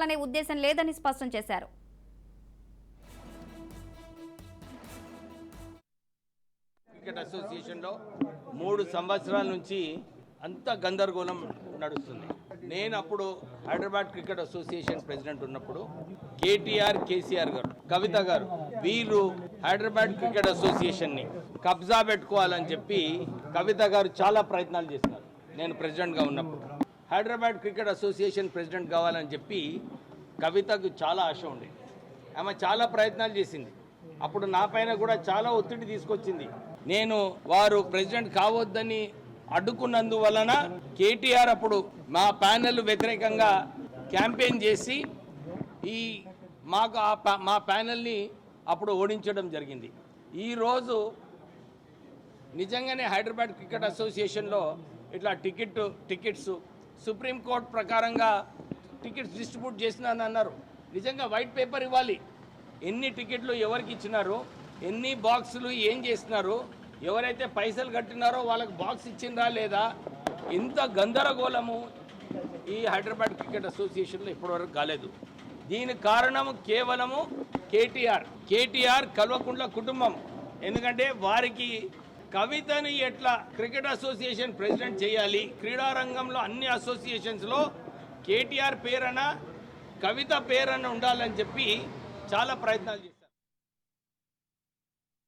చేయాలనే ఉద్దేశం లేదని స్పష్టం చేశారు. క్రికెట్ అసోసియేషన్లో మూడు సంవత్సరాల నుంచి అంత గందరగోళం నడుస్తుంది. నేను అప్పుడు హైదరాబాద్ క్రికెట్ అసోసియేషన్ ప్రెసిడెంట్ ఉన్నప్పుడు కేటీఆర్ కేసీఆర్ గారు కవిత గారు వీరు హైదరాబాద్ క్రికెట్ అసోసియేషన్ని కబ్జా పెట్టుకోవాలని చెప్పి కవిత గారు చాలా ప్రయత్నాలు చేసినారు నేను ప్రెసిడెంట్గా ఉన్నప్పుడు. హైదరాబాద్ క్రికెట్ అసోసియేషన్ ప్రెసిడెంట్ కావాలని చెప్పి కవితకు చాలా ఆశ ఉండేది ఆమె చాలా ప్రయత్నాలు చేసింది. అప్పుడు నా పైన కూడా చాలా ఒత్తిడి తీసుకొచ్చింది. నేను వారు ప్రెసిడెంట్ కావద్దని అడ్డుకున్నందువలన కేటీఆర్ అప్పుడు మా ప్యానెల్ వ్యతిరేకంగా క్యాంపెయిన్ చేసి ఈ మాకు ఆ మా ప్యానెల్ని అప్పుడు ఓడించడం జరిగింది. ఈరోజు నిజంగానే హైదరాబాద్ క్రికెట్ అసోసియేషన్లో ఇట్లా టికెట్ టికెట్స్ సుప్రీంకోర్టు ప్రకారంగా టికెట్స్ డిస్ట్రిబ్యూట్ చేసినానని అన్నారు. నిజంగా వైట్ పేపర్ ఇవ్వాలి. ఎన్ని టికెట్లు ఎవరికి ఇచ్చినారు? ఎన్ని బాక్సులు ఏం చేసినారు? ఎవరైతే పైసలు కట్టినారో వాళ్ళకి బాక్స్ ఇచ్చిండ్రా లేదా? ఇంత గందరగోళము ఈ హైదరాబాద్ క్రికెట్ అసోసియేషన్లో ఇప్పటివరకు కాలేదు. దీనికి కారణము కేవలము కేటీఆర్. కేటీఆర్ కల్వకుంట్ల కుటుంబం. ఎందుకంటే వారికి కవితని ఎట్లా క్రికెట్ అసోసియేషన్ ప్రెసిడెంట్ చేయాలి? క్రీడా రంగంలో అన్ని అసోసియేషన్స్లో కేటీఆర్ పేరన కవిత పేరన ఉండాలని చెప్పి చాలా ప్రయత్నాలు చేశారు.